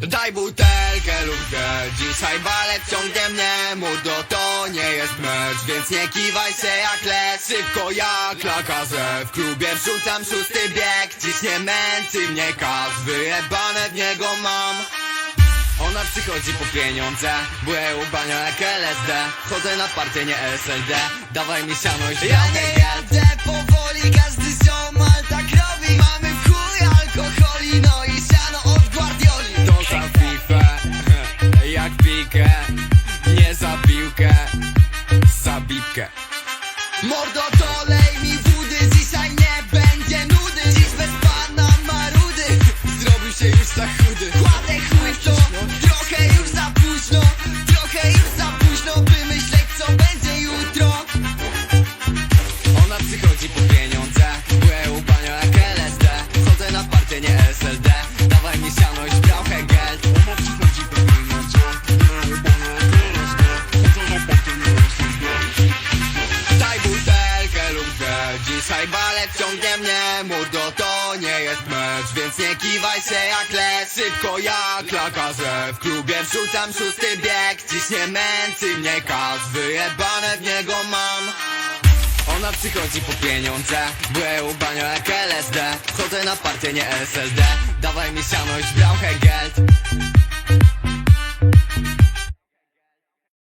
Daj butelkę lub gel Dzisiaj balet ciągnie mnie Mordo to nie jest mecz Więc nie kiwaj się jak lec Szybko jak lakaze W klubie wrzucam szósty bieg Dziś nie męczy mnie kas Wyjebane w niego mam. Ona przychodzi po pieniądze Byłem u banio jak LSD Chodzę na partię, nie SLD Dawaj mi siano i Ja nie jadę Bipkę Mordo to lej mi wody, dzisiaj nie będzie nudy. Dziś bez pana marudy, Zrobił się już za chudy Dzisiaj balet ciągnie mnie Mordo to nie jest mecz Więc nie kiwaj się jak lec Szybko jak lakaze W klubie wrzucam szósty bieg Dziś nie męczy mnie kas Wyjebane w niego mam. Ona przychodzi po pieniądze Byłem u banio jak LSD Chodzę na partię, nie SLD Dawaj mi siano i szbrauchę geld